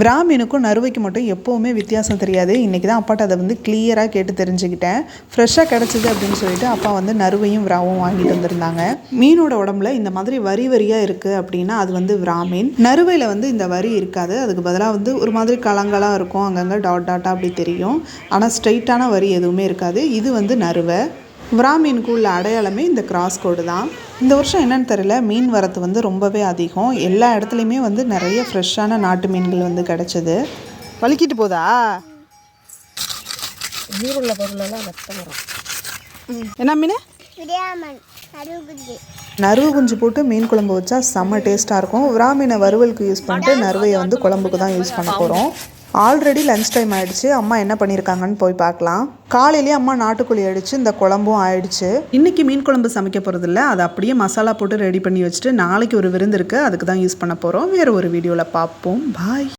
பிராமினுக்கும் நறுவைக்கு மட்டும் எப்போவுமே வித்தியாசம் தெரியாது. இன்றைக்கி தான் அப்பாட்ட அதை வந்து கிளியராக கேட்டு தெரிஞ்சுக்கிட்டேன். ஃப்ரெஷ்ஷாக கிடச்சிது அப்படின்னு சொல்லிட்டு அப்பா வந்து நறுவையும் விராவும் வாங்கிட்டு வந்திருந்தாங்க. மீனோட உடம்புல இந்த மாதிரி வரி வரியாக இருக்குது அப்படின்னா அது வந்து விரா மீன் நறுவையில் வந்து இந்த வரி இருக்காது. அதுக்கு பதிலாக வந்து ஒரு மாதிரி கலங்களாக இருக்கும். அங்கங்கே டாட் டாட்டாக அப்படி தெரியும். ஆனால் ஸ்ட்ரைட்டான வரி எதுவுமே இருக்காது. இது வந்து நறுவை. விரா மீனுக்கு உள்ள அடையாளமே இந்த கிராஸ் கோடு தான். இந்த வருஷம் என்னன்னு தெரியல மீன் வரத்து வந்து ரொம்பவே அதிகம். எல்லா இடத்துலையுமே வந்து நிறைய ஃப்ரெஷ்ஷான நாட்டு மீன்கள் வந்து கிடச்சிது. வலிக்கிட்டு போதா? நீருள்ள பொருளெல்லாம் ரத்தம் வரும். என்ன மீன்? நறுவு குஞ்சு போட்டு மீன் குழம்பு வச்சா செம்ம டேஸ்ட்டாக இருக்கும். விரா மீனை வறுவலுக்கு யூஸ் பண்ணிட்டு நறுவையை வந்து குழம்புக்கு தான் யூஸ் பண்ண போகிறோம் ஆல்ரெடி லஞ்ச் டைம் ஆயிடுச்சு. அம்மா என்ன பண்ணியிருக்காங்கன்னு போய் பார்க்கலாம். காலையிலேயே அம்மா நாட்டுக்கோழி அடிச்சு இந்த குழம்பும் ஆயிடுச்சு. இன்னைக்கு மீன் குழம்பு சமைக்க போகிறது இல்லை அதை அப்படியே மசாலா போட்டு ரெடி பண்ணி வச்சுட்டு நாளைக்கு ஒரு விருந்து இருக்குது அதுக்கு தான் யூஸ் பண்ண போகிறோம் வேறு ஒரு வீடியோவில் பார்ப்போம். பாய்